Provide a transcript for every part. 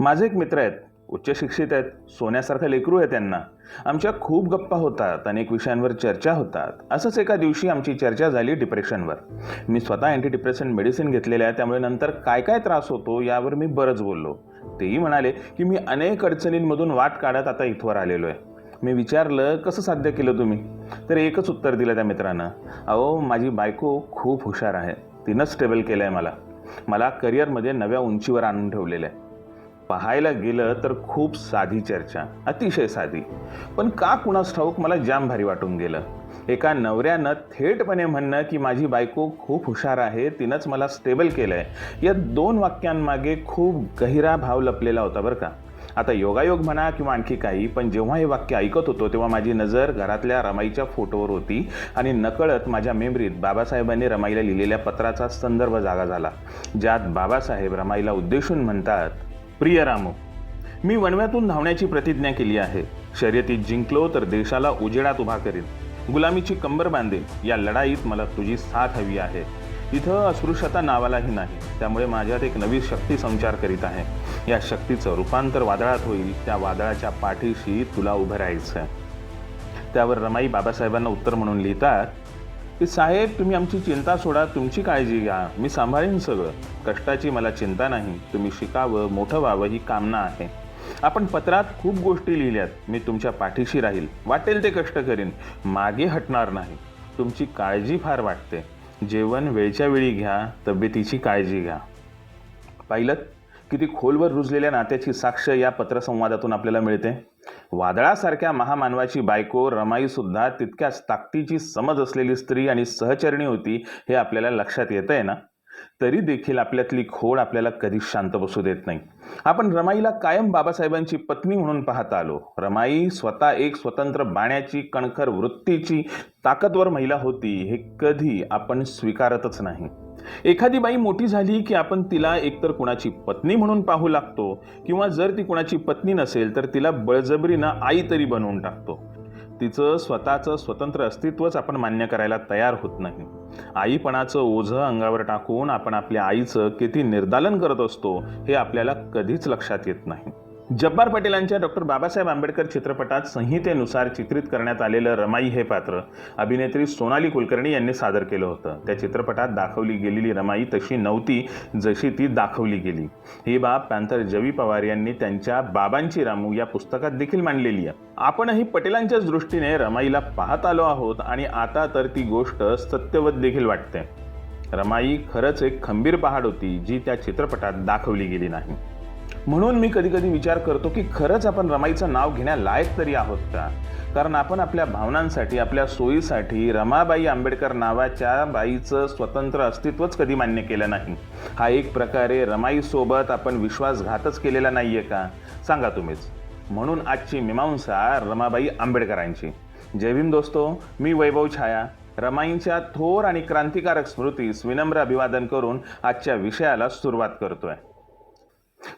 माझे एक मित्र आहेत उच्च शिक्षित आहेत सोन्यासारखं लेकरू आहे त्यांना. आमच्या खूप गप्पा होतात अनेक विषयांवर चर्चा होतात. असंच एका दिवशी आमची चर्चा झाली डिप्रेशनवर. मी स्वतः अँटी डिप्रेशन मेडिसिन घेतलेलं आहे त्यामुळे नंतर काय काय त्रास होतो यावर मी बरंच बोललो. तेही म्हणाले की मी अनेक अडचणींमधून वाट काढत आता इथवर आलेलो आहे. मी विचारलं कसं साध्य केलं तुम्ही? तर एकच उत्तर दिलं त्या मित्रानं. अहो माझी बायको खूप हुशार आहे. तिनं स्टेबल केलं आहे मला मला करिअरमध्ये नव्या उंचीवर आणून ठेवलेलं आहे. पाहायला गेलं तर खूप साधी चर्चा अतिशय साधी. पण का कुणास ठाऊक मला जाम भारी वाटून गेलं. एका नवऱ्यानं थेटपणे म्हणणं की माझी बायको खूप हुशार आहे तिनंच मला स्टेबल केलं आहे या दोन वाक्यांमागे खूप गहिरा भाव लपलेला होता बरं का. आता योगायोग म्हणा किंवा आणखी काही पण जेव्हा हे वाक्य ऐकत होतो तेव्हा माझी नजर घरातल्या रमाईच्या फोटोवर होती आणि नकळत माझ्या मेमरीत बाबासाहेबांनी रमाईला लिहिलेल्या पत्राचा संदर्भ जागा झाला ज्यात बाबासाहेब रमाईला उद्देशून म्हणतात प्रिय रामो मी वणव्यातून धावण्याची प्रतिज्ञा केली आहे. शर्यतीत जिंकलो तर देशाला उजेडात उभा करीन. गुलामीची कंबर बांधेन या लढाईत मला तुझी साथ हवी आहे. इथं अस्पृश्यता नावालाही नाही त्यामुळे माझ्यात एक नवी शक्ती संचार करीत आहे. या शक्तीचं रूपांतर वादळात होईल त्या वादळाच्या पाठीशी तुला उभं राहायचं आहे त्यावर रमाई बाबासाहेबांना उत्तर म्हणून लिहितात की साहेब तुम्ही आमची चिंता सोडा तुमची काळजी घ्या. मी सांभाळीन सगळं. कष्टाची मला चिंता नाही. तुम्ही शिकावं मोठं व्हावं ही कामना आहे. आपण पत्रात खूप गोष्टी लिहिल्यात. मी तुमच्या पाठीशी राहील. वाटेल ते कष्ट करीन. मागे हटणार नाही. तुमची काळजी फार वाटते. जेवण वेळच्या वेळी घ्या तब्येतीची काळजी घ्या. पाहिलं किती खोलवर रुजलेल्या नात्याची साक्ष या पत्रसंवादातून आपल्याला मिळते? वादळासारख्या महामानवाची बायको रमाई सुद्धा तितक्याच ताकदीची समज असलेली स्त्री आणि सहचरणी होती हे आपल्याला लक्षात येतं आहे ना? तरी देखील आपल्यातली खोड आपल्याला कधीच शांत बसू देत नाही. आपण रमाईला कायम बाबासाहेबांची पत्नी म्हणून पाहता आलो. रमाई स्वतः एक स्वतंत्र बाण्याची कणखर वृत्तीची ताकदवर महिला होती हे कधी आपण स्वीकारतच नाही. एखादी बाई मोठी झाली की आपण तिला एकतर कुणाची पत्नी म्हणून पाहू लागतो किंवा जर ती कुणाची पत्नी नसेल तर तिला बळजबरीनं आई तरी बनवून टाकतो. तिचं स्वतःचं स्वतंत्र अस्तित्वच आपण मान्य करायला तयार होत नाही. आईपणाचं ओझं अंगावर टाकून आपण आपल्या आईचं किती निर्दालन करत असतो हे आपल्याला कधीच लक्षात येत नाही. जब्बार पटेलांच्या डॉक्टर बाबासाहेब आंबेडकर चित्रपटात संहितेनुसार चित्रित करण्यात आलेलं रमाई हे पात्र अभिनेत्री सोनाली कुलकर्णी यांनी सादर केलं होतं. त्या चित्रपटात दाखवली गेलेली रमाई तशी नव्हती जशी ती दाखवली गेली. ही बाब पॅन्थर जवी पवार यांनी त्यांच्या बाबांची रामू या पुस्तकात देखील मांडलेली आहे. आपणही पटेलांच्याच दृष्टीने रमाईला पाहत आलो आहोत आणि आता तर ती गोष्ट सत्यवत देखील वाटते. रमाई खरंच एक खंबीर पहाड होती जी त्या चित्रपटात दाखवली गेली नाही. म्हणून मी कधी कधी विचार करतो की खरंच आपण रमाईचं नाव घेण्यालायक तरी आहोत का? कारण आपण आपल्या भावनांसाठी आपल्या सोयीसाठी रमाबाई आंबेडकर नावाच्या बाईचं स्वतंत्र अस्तित्वच कधी मान्य केलं नाही. हा एक प्रकारे रमाईसोबत आपण विश्वासघातच केलेला नाही आहे का? सांगा तुम्हीच. म्हणून आजची मीमांसा रमाबाई आंबेडकरांची. जय भीम दोस्तो मी वैभव छाया. रमाईंच्या थोर आणि क्रांतिकारक स्मृतीस विनम्र अभिवादन करून आजच्या विषयाला सुरुवात करतोय.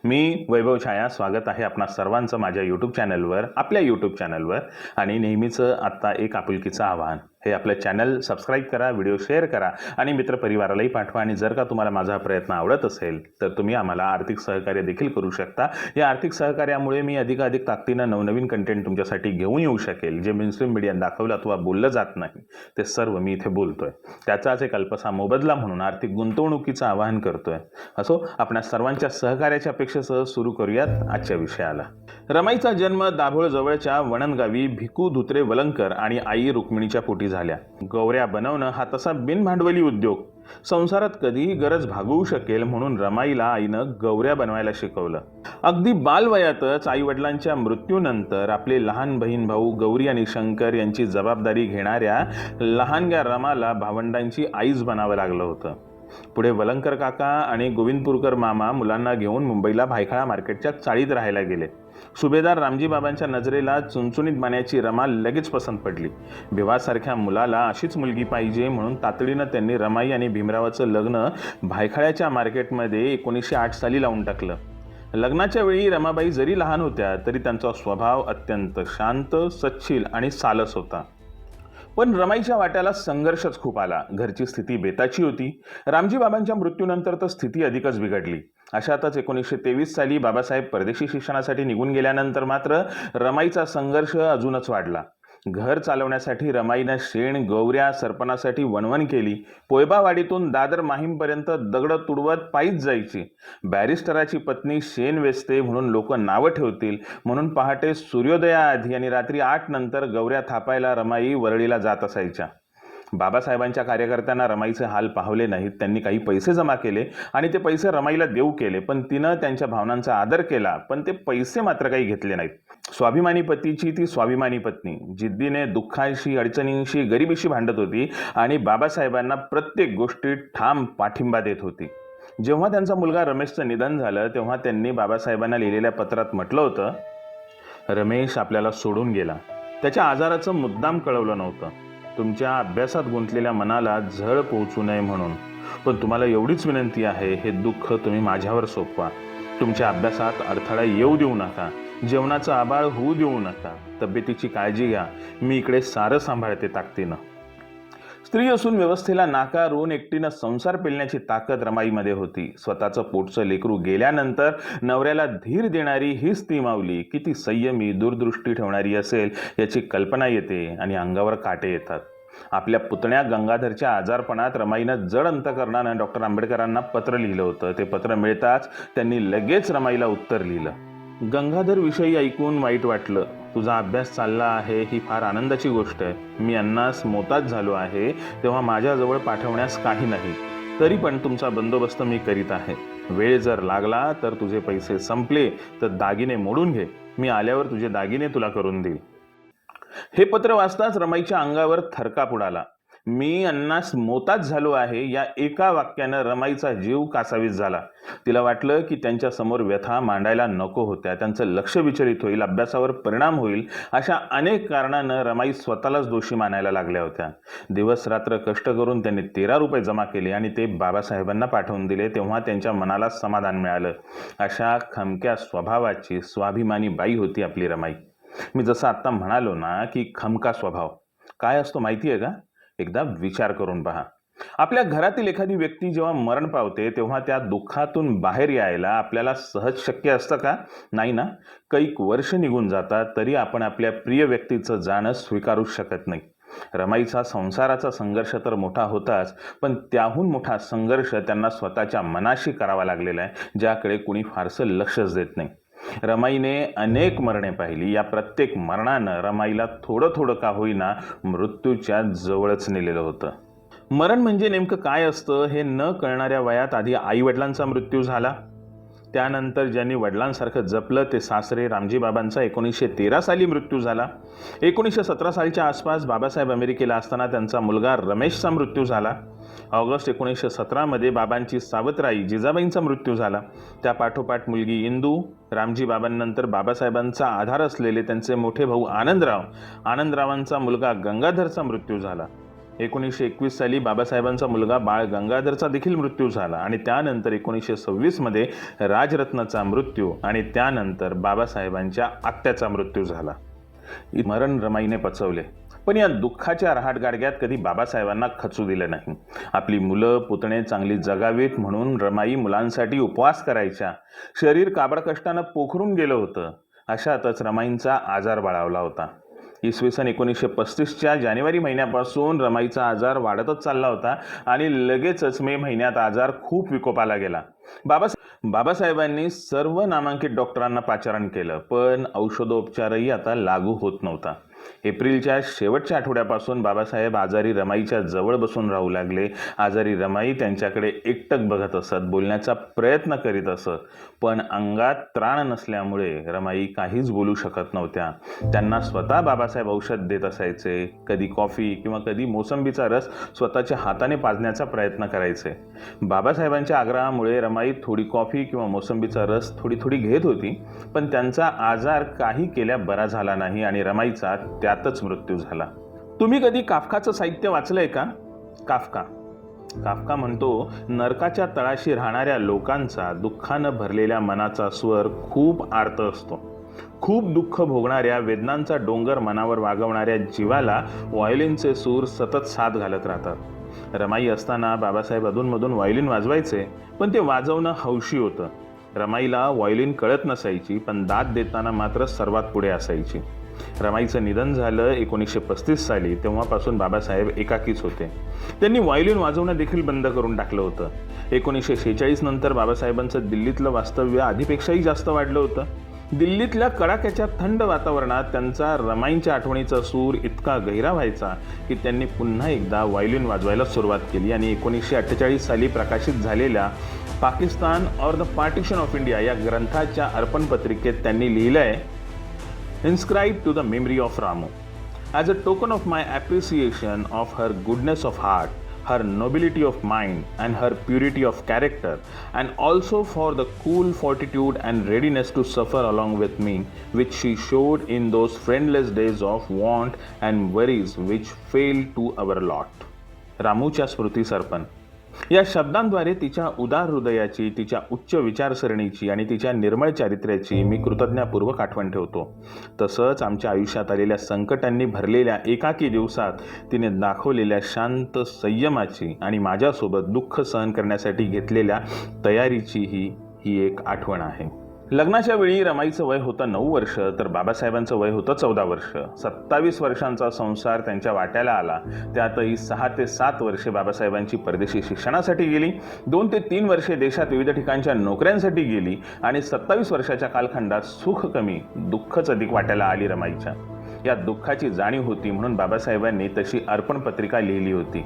मी वैभव छाया स्वागत आहे आपणा सर्वांचं माझ्या यूट्यूब चॅनलवर आपल्या यूट्यूब चॅनलवर आणि नेहमीचं आत्ता एक आपुलकीचं आव्हान. हे आपलं चॅनल सबस्क्राईब करा व्हिडिओ शेअर करा आणि मित्रपरिवारालाही पाठवा. आणि जर का तुम्हाला माझा प्रयत्न आवडत असेल तर तुम्ही आम्हाला आर्थिक सहकार्य देखील करू शकता. या आर्थिक सहकार्यामुळे मी अधिकाधिक ताकदीनं नवनवीन कंटेंट तुमच्यासाठी घेऊन येऊ शकेल जे मेनस्ट्रीम मीडिया दाखवलं अथवा बोललं जात नाही. ते सर्व मी इथे बोलतोय. त्याचाच एक अल्पसा मोबदला म्हणून आर्थिक गुंतवणुकीचं आवाहन करतोय. असो आपल्या सर्वांच्या सहकार्याच्या अपेक्षेसह सुरू करूयात आजच्या विषयाला. रमाईचा जन्म दाभोळ जवळच्या वणनगावी भिकू धुत्रे वलंकर आणि आई रुक्मिणीच्या पोटी झाल्या. गौऱ्या बनवणं हा तसा बिनभांडवली उद्योग. संसारात कधीही गरज भागवू शकेल म्हणून रमाईला आईनं गौऱ्या बनवायला शिकवलं. अगदी बालवयातच आई वडिलांच्या मृत्यूनंतर आपले लहान बहीण भाऊ गौरी आणि शंकर यांची जबाबदारी घेणाऱ्या लहानग्या रमाला भावंडांची आईच बनावं लागलं होतं. पुढे वलंकर काका आणि गोविंदपूरकर मामा मुलांना घेऊन मुंबईला भायखळा मार्केटच्या चाळीत राहायला गेले. सुभेदार रामजी बाबांच्या नजरेला चुणचुणीत माण्याची रमा लगेच पसंत पडली. भिवासारख्या मुलाला अशीच मुलगी पाहिजे म्हणून तातडीनं त्यांनी रमाई आणि भीमरावाचं लग्न भायखळ्याच्या मार्केटमध्ये एकोणीसशे आठ साली लावून टाकलं. लग्नाच्या वेळी रमाबाई जरी लहान होत्या तरी त्यांचा स्वभाव अत्यंत शांत सच्छील आणि सालस होता. पण रमाईच्या वाट्याला संघर्षच खूप आला. घरची स्थिती बेताची होती. रामजी बाबांच्या मृत्यूनंतर तर स्थिती अधिकच बिघडली. अशातच एकोणीसशे तेवीस साली बाबासाहेब परदेशी शिक्षणासाठी निघून गेल्यानंतर मात्र रमाईचा संघर्ष अजूनच वाढला. घर चालवण्यासाठी रमाईनं शेण गौऱ्या सरपणासाठी वणवण केली. पोयबावाडीतून दादर माहीमपर्यंत दगड तुडवत पायीच जायची. बॅरिस्टराची पत्नी शेण वेचते म्हणून लोक नावं ठेवतील म्हणून पहाटे सूर्योदयाआधी आणि रात्री आठ नंतर गौऱ्या थापायला रमाई वरळीला जात असायच्या. बाबासाहेबांच्या कार्यकर्त्यांना रमाईचे हाल पाहवले नाहीत. त्यांनी काही पैसे जमा केले आणि ते पैसे रमाईला देऊ केले. पण तिनं त्यांच्या भावनांचा आदर केला पण ते पैसे मात्र काही घेतले नाहीत. स्वाभिमानी पतीची ती स्वाभिमानी पत्नी जिद्दीने दुःखांशी अडचणींशी गरिबीशी भांडत होती आणि बाबासाहेबांना प्रत्येक गोष्टीत ठाम पाठिंबा देत होती. जेव्हा त्यांचा मुलगा रमेशचं निधन झालं तेव्हा त्यांनी बाबासाहेबांना लिहिलेल्या पत्रात म्हटलं होतं रमेश आपल्याला सोडून गेला. त्याच्या आजाराचं मुद्दाम कळवलं नव्हतं. तुमच्या अभ्यासात गुंतलेल्या मनाला झळ पोहोचू नये म्हणून. पण तुम्हाला एवढीच विनंती आहे हे दुःख तुम्ही माझ्यावर सोपवा. तुमच्या अभ्यासात अडथळा येऊ देऊ नका जेवणाचा आबाळ होऊ देऊ नका. तब्येतीची काळजी घ्या. मी इकडे सारं सांभाळते ताकदीनं. स्त्री असून व्यवस्थेला नाकारून एकटीनं संसार पेलण्याची ताकद रमाईमध्ये होती. स्वतःचं पोटचं लेकरू गेल्यानंतर नवऱ्याला धीर देणारी हीच ती माऊली. किती संयमी दूरदृष्टी ठेवणारी असेल याची कल्पना येते आणि अंगावर काटे येतात. आपल्या पुतण्या गंगाधरच्या आजारपणात रमाईनं जड अंतकरणानं डॉक्टर आंबेडकरांना पत्र लिहिलं होतं. ते पत्र मिळताच त्यांनी लगेच रमाईला उत्तर लिहिलं. गंगाधरविषयी ऐकून वाईट वाटलं. तुझा अभ्यास चालला आहे ही फार आनंदाची गोष्ट आहे. मी अन्नास मोताज झालो आहे तेव्हा माझ्याजवळ पाठवण्यास काही नाही. तरी पण तुमचा बंदोबस्त मी करीत आहे. वेळ जर लागला तर तुझे पैसे संपले तर दागिने मोडून घे. मी आल्यावर तुझे दागिने तुला करून देईल. हे पत्र वाचताच रमाईच्या अंगावर थरकाप उडाला. मी अन्नास मोताच झालो आहे. या एका वाक्यानं रमाईचा जीव कासावीस झाला. तिला वाटलं की त्यांच्यासमोर व्यथा मांडायला नको होत्या. त्यांचं लक्ष विचलित होईल अभ्यासावर परिणाम होईल अशा अनेक कारणानं रमाई स्वतःलाच दोषी मानायला लागल्या होत्या. दिवस रात्र कष्ट करून त्यांनी तेरा रुपये जमा केले आणि ते बाबासाहेबांना पाठवून दिले तेव्हा त्यांच्या मनाला समाधान मिळालं. अशा खमक्या स्वभावाची स्वाभिमानी बाई होती आपली रमाई. मी जसं आत्ता म्हणालो ना की खमका स्वभाव. काय असतो माहिती आहे का? एकदा विचार करून पहा. आपल्या घरातील एखादी व्यक्ती जेव्हा मरण पावते तेव्हा त्या दुःखातून बाहेर यायला आपल्याला सहज शक्य असतं का? नाही ना? कैक वर्ष निघून जातात तरी आपण आपल्या प्रिय व्यक्तीचं जाणं स्वीकारूच शकत नाही. रमाईचा संसाराचा संघर्ष तर मोठा होताच पण त्याहून मोठा संघर्ष त्यांना स्वतःच्या मनाशी करावा लागलेला आहे ज्याकडे कुणी फारसं लक्षच देत नाही. रमाईने अनेक मरणे पाहिली. या प्रत्येक मरणानं रमाईला थोडं थोडं का होईना मृत्यूच्या जवळच नेलेलं होतं. मरण म्हणजे नेमकं काय असतं हे न कळणाऱ्या वयात आधी आईवडिलांचा मृत्यू झाला. त्यानंतर ज्यांनी वडिलांसारखं जपलं ते सासरे रामजी बाबांचा एकोणीसशे तेरा साली मृत्यू झाला. एकोणीसशे सतरा सालच्या आसपास बाबासाहेब अमेरिकेला असताना त्यांचा मुलगा रमेशचा मृत्यू झाला. ऑगस्ट एकोणीसशे सतरामध्ये बाबांची सावत्राई जिजाबाईंचा मृत्यू झाला. त्या पाठोपाठ मुलगी इंदू रामजी बाबांनंतर बाबासाहेबांचा आधार असलेले त्यांचे मोठे भाऊ आनंदराव आनंदरावांचा मुलगा गंगाधरचा मृत्यू झाला. एकोणीसशे एकवीस साली बाबासाहेबांचा मुलगा बाळ गंगाधरचा देखील मृत्यू झाला आणि त्यानंतर एकोणीसशे सव्वीसमध्ये राजरत्नाचा मृत्यू आणि त्यानंतर बाबासाहेबांच्या आत्याचा मृत्यू झाला. मरण रमाईने पचवले. पण या दुःखाच्या रहाटगाडग्यात कधी बाबासाहेबांना खचू दिलं नाही. आपली मुलं पुतणे चांगली जगावीत म्हणून रमाई मुलांसाठी उपवास करायच्या. शरीर काबडकष्टानं पोखरून गेलं होतं. अशातच रमाईंचा आजार बाळावला होता. इसवी सन एकोणीसशे पस्तीसच्या जानेवारी महिन्यापासून रमाईचा आजार वाढतच चालला होता आणि लगेचच मे महिन्यात आजार खूप विकोपाला गेला. बाबासाहेब बाबासाहेबांनी सर्व नामांकित डॉक्टरांना पाचारण केलं पण औषधोपचारही आता लागू होत नव्हता. एप्रिलच्या शेवटच्या आठवड्यापासून बाबासाहेब आजारी रमाईच्या जवळ बसून राहू लागले. आजारी रमाई त्यांच्याकडे एकटक बघत असत बोलण्याचा प्रयत्न करीत असत. पण अंगात त्राण नसल्यामुळे रमाई काहीच बोलू शकत नव्हत्या. त्यांना स्वतः बाबासाहेब औषध देत असायचे. कधी कॉफी किंवा कधी मोसंबीचा रस स्वतःच्या हाताने पाजण्याचा प्रयत्न करायचे. बाबासाहेबांच्या आग्रहामुळे रमाई थोडी कॉफी किंवा मोसंबीचा रस थोडी थोडी घेत होती. पण त्यांचा आजार काही केल्या बरा झाला नाही आणि रमाईचा त्यातच मृत्यू झाला. तुम्ही कधी काफकाचं साहित्य वाचलंय का? काफका. काफका म्हणतो नरकाच्या तळाशी राहणाऱ्या लोकांचा दुःखानं भरलेल्या मनाचा स्वर खूप आर्त असतो. खूप दुःख भोगणाऱ्या वेदनांचा डोंगर मनावर वागवणाऱ्या जीवाला व्हायोलिनचे सूर सतत साथ घालत राहतात. रमाई असताना बाबासाहेब अधूनमधून व्हायोलिन वाजवायचे पण ते वाजवणं हौशी होतं. रमाईला व्हायोलिन कळत नसायची पण दाद देताना मात्र सर्वात पुढे असायची. रमाईचं निधन झालं एकोणीसशे पस्तीस साली. तेव्हापासून बाबासाहेब एकाकीच होते. त्यांनी व्हायोलिन वाजवणं देखील बंद करून टाकलं होतं. एकोणीसशे शेहेचाळीस नंतर बाबासाहेबांचं दिल्लीतलं वास्तव्य आधीपेक्षाही जास्त वाढलं होतं. दिल्लीतल्या कडाक्याच्या थंड वातावरणात त्यांचा रमाईंच्या आठवणीचा सूर इतका गहिरा व्हायचा की त्यांनी पुन्हा एकदा व्हायोलिन वाजवायला सुरुवात केली आणि एकोणीसशे अठ्ठेचाळीस साली प्रकाशित झालेल्या Pakistan or the partition of India या ग्रंथाच्या अर्पण पत्रिकेत त्यांनी लिहिलंय inscribed to the memory of Ramu. As a token of my appreciation of her goodness of heart, her nobility of mind, and her purity of character, and also for the cool fortitude and readiness to suffer along with me, which she showed in those friendless days of want and worries which fell to our lot. Ramucha Spruti Sarpan या शब्दांद्वारे तिच्या उदार हृदयाची तिच्या उच्च विचारसरणीची आणि तिच्या निर्मळ चारित्र्याची मी कृतज्ञापूर्वक आठवण ठेवतो. तसंच आमच्या आयुष्यात आलेल्या संकटांनी भरलेल्या एकाकी दिवसात तिने दाखवलेल्या शांत संयमाची आणि माझ्यासोबत दुःख सहन करण्यासाठी घेतलेल्या तयारीचीही ही एक आठवण आहे. लग्नाच्या वेळी रमाईचं वय होतं नऊ वर्ष तर बाबासाहेबांचं वय होतं चौदा वर्ष. सत्तावीस वर्षांचा संसार त्यांच्या वाट्याला आला. त्यातही सहा ते सात वर्षे बाबासाहेबांची परदेशी शिक्षणासाठी गेली. दोन ते तीन वर्षे देशात विविध ठिकाणच्या नोकऱ्यांसाठी गेली आणि सत्तावीस वर्षाच्या कालखंडात सुख कमी दुःखच अधिक वाट्याला आली रमाईच्या. या दुःखाची जाणीव होती म्हणून बाबासाहेबांनी तशी अर्पण पत्रिका लिहिली होती.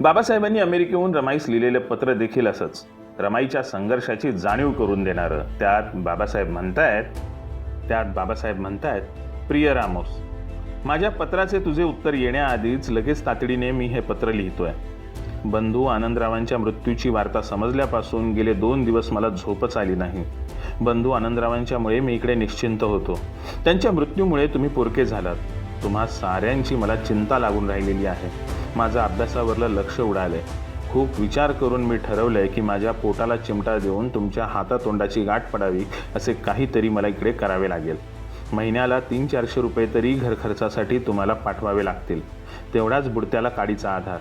बाबासाहेबांनी अमेरिकेहून रमाईस लिहिलेलं पत्र देखील असंच. रमाईच्या संघर्षाची जाणीव करून देणारं. त्यात बाबासाहेब म्हणतायत त्यात बाबासाहेब म्हणतायत प्रिय रामोस माझ्या पत्राचे तुझे उत्तर येण्याआधीच लगेच तातडीने मी हे पत्र लिहितोय. बंधू आनंदरावांच्या मृत्यूची वार्ता समजल्यापासून गेले दोन दिवस मला झोपच आली नाही. बंधू आनंदरावांच्यामुळे मी इकडे निश्चिंत होतो. त्यांच्या मृत्यूमुळे तुम्ही पोरके झालात. तुम्हा साऱ्यांची मला चिंता लागून राहिलेली आहे. माझं अभ्यासावरलं लक्ष उडालंय. खूप विचार करून मी ठरवलं आहे की माझ्या पोटाला चिमटा देऊन तुमच्या हातातोंडाची गाठ पडावी असे काहीतरी मला इकडे करावे लागेल. महिन्याला तीन चारशे रुपये तरी घरखर्चासाठी तुम्हाला पाठवावे लागतील. तेवढाच बुडत्याला काडीचा आधार.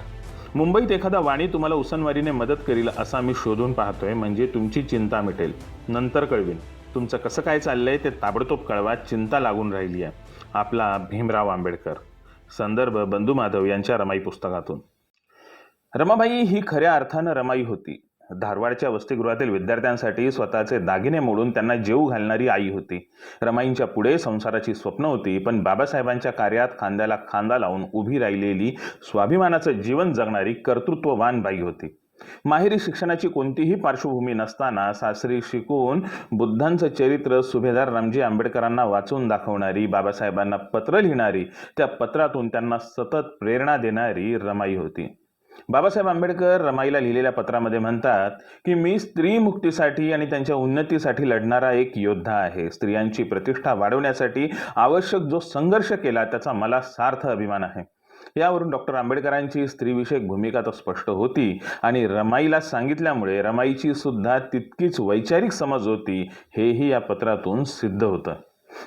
मुंबईत एखादा वाणी तुम्हाला उसनवारीने मदत करील असा मी शोधून पाहतोय म्हणजे तुमची चिंता मिटेल. नंतर कळवीन. तुमचं कसं काय चाललंय ते ताबडतोब कळवा चिंता लागून राहिली आहे आपला भीमराव आंबेडकर. संदर्भ बंधू माधव यांच्या रमाई पुस्तकातून. रमाबाई ही खऱ्या अर्थानं रमाई होती. धारवाडच्या वसतिगृहातील विद्यार्थ्यांसाठी स्वतःचे दागिने मोडून त्यांना जेव घालणारी आई होती. रमाईंच्या पुढे संसाराची स्वप्न होती पण बाबासाहेबांच्या कार्यात खांद्याला खांदा लावून उभी राहिलेली स्वाभिमानाचं जीवन जगणारी कर्तृत्ववान बाई होती. माहेरी शिक्षणाची कोणतीही पार्श्वभूमी नसताना सासरी शिकून बुद्धांचं चरित्र सुभेदार रामजी आंबेडकरांना वाचून दाखवणारी बाबासाहेबांना पत्र लिहिणारी त्या पत्रातून त्यांना सतत प्रेरणा देणारी रमाई होती. बाबासाहेब आंबेडकर रमाईला लिहिलेल्या पत्रामध्ये म्हणतात की मी स्त्री मुक्तीसाठी आणि त्यांच्या उन्नतीसाठी लढणारा एक योद्धा आहे. स्त्रियांची प्रतिष्ठा वाढवण्यासाठी आवश्यक जो संघर्ष केला त्याचा मला सार्थ अभिमान आहे. यावरून डॉक्टर आंबेडकरांची स्त्रीविषयक भूमिका तर स्पष्ट होती आणि रमाईला सांगितल्यामुळे रमाईची सुद्धा तितकीच वैचारिक समज होती हेही या पत्रातून सिद्ध होतं.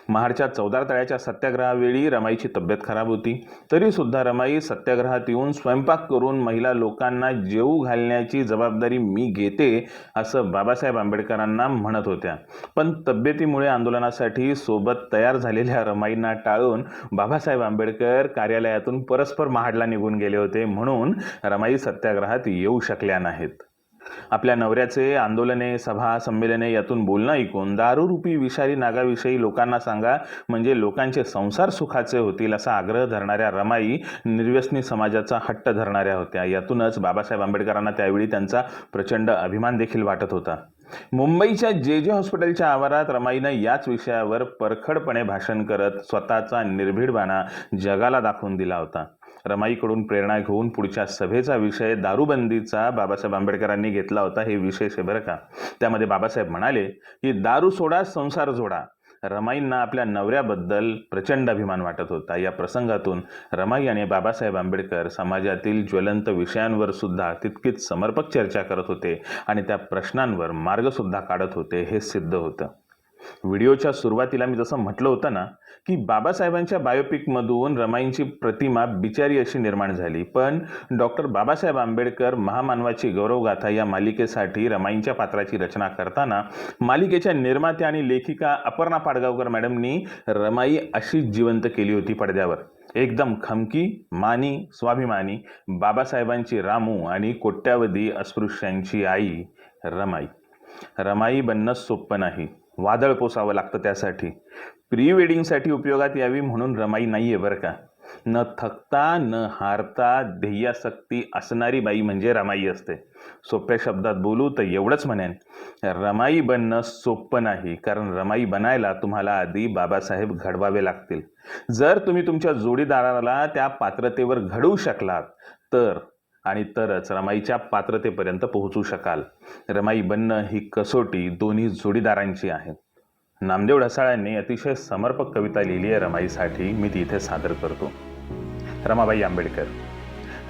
महाडच्या चौदार तळ्याच्या सत्याग्रहावेळी रमाईची तब्येत खराब होती. तरी सुद्धा रमाई सत्याग्रहात येऊन स्वयंपाक करून महिला लोकांना जेवू घालण्याची जबाबदारी मी घेते असं बाबासाहेब आंबेडकरांना म्हणत होत्या. पण तब्येतीमुळे आंदोलनासाठी सोबत तयार झालेल्या रमाईंना टाळून बाबासाहेब आंबेडकर कार्यालयातून परस्पर महाडला निघून गेले होते म्हणून रमाई सत्याग्रहात येऊ शकल्या नाहीत. आपल्या नवऱ्याचे आंदोलने सभा संमेलने यातून बोलणं ऐकून दारूरूपी विषारी नागाविषयी लोकांना सांगा म्हणजे लोकांचे संसार सुखाचे होतील असा आग्रह धरणाऱ्या रमाई निर्व्यसनी समाजाचा हट्ट धरणाऱ्या होत्या. यातूनच बाबासाहेब आंबेडकरांना त्यावेळी त्यांचा प्रचंड अभिमान देखील वाटत होता. मुंबईच्या जे जे हॉस्पिटलच्या आवारात रमाईनं याच विषयावर परखडपणे भाषण करत स्वतःचा निर्भीडपणा जगाला दाखवून दिला होता. रमाईकडून प्रेरणा घेऊन पुढच्या सभेचा विषय दारूबंदीचा बाबासाहेब आंबेडकरांनी घेतला होता हे विशेष आहे बरं का. त्यामध्ये बाबासाहेब म्हणाले की दारू सोडा संसार जोडा. रमाईंना आपल्या नवऱ्याबद्दल प्रचंड अभिमान वाटत होता. या प्रसंगातून रमाई आणि बाबासाहेब आंबेडकर समाजातील ज्वलंत विषयांवर सुद्धा तितकीच समर्पक चर्चा करत होते आणि त्या प्रश्नांवर मार्गसुद्धा काढत होते हे सिद्ध होतं. व्हिडिओच्या सुरुवातीला मी जसं म्हटलं होतं ना की बाबासाहेबांच्या बायोपिकमधून रमाईंची प्रतिमा बिचारी अशी निर्माण झाली. पण डॉक्टर बाबासाहेब आंबेडकर महामानवाची गौरवगाथा या मालिकेसाठी रमाईंच्या पात्राची रचना करताना मालिकेच्या निर्मात्या आणि लेखिका अपर्णा पाडगावकर मॅडमनी रमाई अशीच जिवंत केली होती पडद्यावर. एकदम खमकी मानी स्वाभिमानी बाबासाहेबांची रामू आणि कोट्यावधी अस्पृश्यांची आई रमाई. रमाई बनणं सोपं नाही. वादळ पोसावं लागतं त्यासाठी. प्री वेडिंगसाठी उपयोगात यावी म्हणून रमाई नाही आहे बरं का. न थकता न हारता ध्येयासक्ती असणारी बाई म्हणजे रमाई असते. सोप्या शब्दात बोलू तर एवढंच म्हणेन. रमाई बनणं सोपं नाही कारण रमाई बनायला तुम्हाला आधी बाबासाहेब घडवावे लागतील. जर तुम्ही तुमच्या जोडीदाराला त्या पात्रतेवर घडवू शकलात तर आणि तरच रमाईच्या पात्रतेपर्यंत पोहोचू शकाल. रमाई बनणं ही कसोटी दोन्ही जोडीदारांची आहे. नामदेव ढसाळांनी अतिशय समर्पक कविता लिहिली आहे रमाईसाठी. मी ती इथे सादर करतो. रमाबाई आंबेडकर.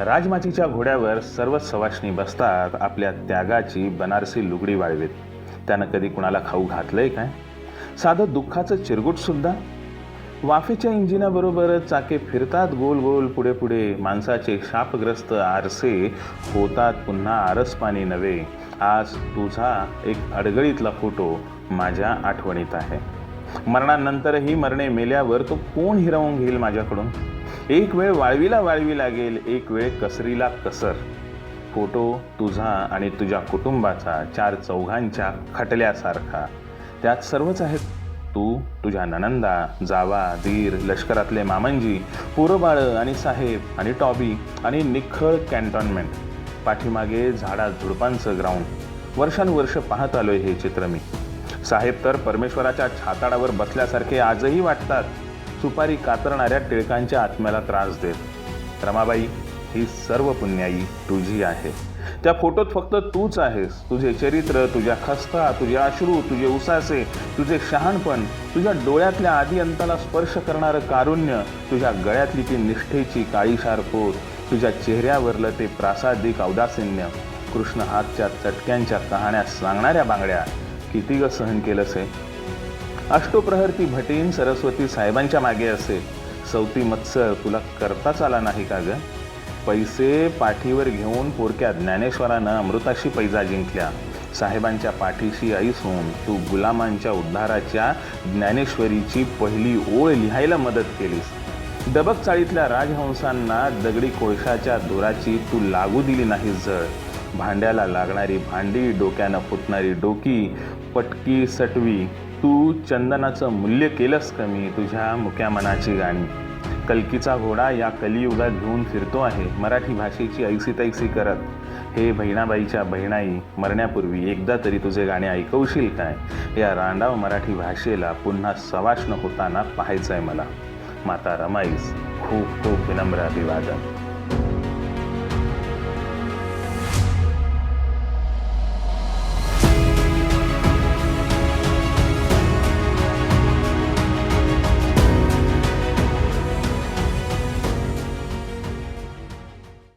राजमाचीच्या घोड्यावर सर्व सवाष्णी बसतात आपल्या त्यागाची बनारसी लुगडी वाळवीत. त्यानं कधी कुणाला खाऊ घातलंय काय? साधं दुःखाचं चिरगुट सुद्धा? वाफेच्या इंजिनाबरोबरच चाके फिरतात गोल गोल पुढे पुढे. माणसाचे शापग्रस्त आरसे होतात पुन्हा आरसपाणी नव्हे. आज तुझा एक अडगळीतला फोटो माझ्या आठवणीत आहे. मरणानंतरही मरणे मेल्यावर तो कोण हिरावून घेईल माझ्याकडून? एक वेळ वाळवीला वाळवी लागेल एक वेळ कसरीला कसर. फोटो तुझा आणि तुझ्या कुटुंबाचा चार चौघांच्या खटल्यासारखा. त्यात सर्वच आहेत. तू तुझ्या ननंदा जावा धीर लष्करातले मामंजी पुरबाळं आणि साहेब आणि टॉबी आणि निखळ कॅन्टॉनमेंट. पाठीमागे झाडा झुडपांचं ग्राउंड वर्षानुवर्ष पाहत आलोय हे चित्र मी. साहेब तर परमेश्वराच्या छाताडावर बसल्यासारखे आजही वाटतात. सुपारी कातरणाऱ्या टिळकांच्या आत्म्याला त्रास देत. रमाबाई ही सर्व पुण्याई तुझी आहे. त्या फोटोत फक्त तूच आहेस. तुझे चरित्र तुझ्या खस्ता तुझे अश्रू तुझे उसासे तुझे शहाणपण तुझ्या डोळ्यातल्या आधी अंताला स्पर्श करणारं कारुण्य तुझ्या गळ्यातली ती निष्ठेची काळीशार पोत तुझ्या चेहऱ्यावरलं ते प्रासादिक औदासिन्य. कृष्ण हातच्या चटक्यांच्या कहाण्या सांगणाऱ्या बांगड्या किती ग सहन केलंस हे? अष्टोप्रहर ती भटीन सरस्वती साहेबांच्या मागे असे. सवती मत्सर तुला करताच आला नाही का ग? पैसे पाठीवर घेऊन पोरक्या ज्ञानेश्वरानं अमृताशी पैजा जिंकल्या. साहेबांच्या पाठीशी ऐसून तू गुलामांच्या उद्धाराच्या ज्ञानेश्वरीची पहिली ओळ लिहायला मदत केलीस. डबक चाळीतल्या राजहंसांना दगडी कोळशाच्या दोराची तू लागू दिली नाही जळ भांड्याला लागणारी भांडी डोक्यानं फुटणारी डोकी पटकी सटवी. तू चंदनाचं मूल्य केलंस कमी तुझ्या मुक्या मनाची गाणी. कलकीचा घोडा या कलियुगात घेऊन फिरतो आहे. मराठी भाषेची ऐसी तैसी करत. हे बहिणाबाईच्या बहिणाई मरण्यापूर्वी एकदा तरी तुझे गाणे ऐकवशील काय? या रांडाव मराठी भाषेला पुन्हा सवाष्ण होताना पाहायचं आहे मला. माता रमाईस खूप खूप विनम्र अभिवादन.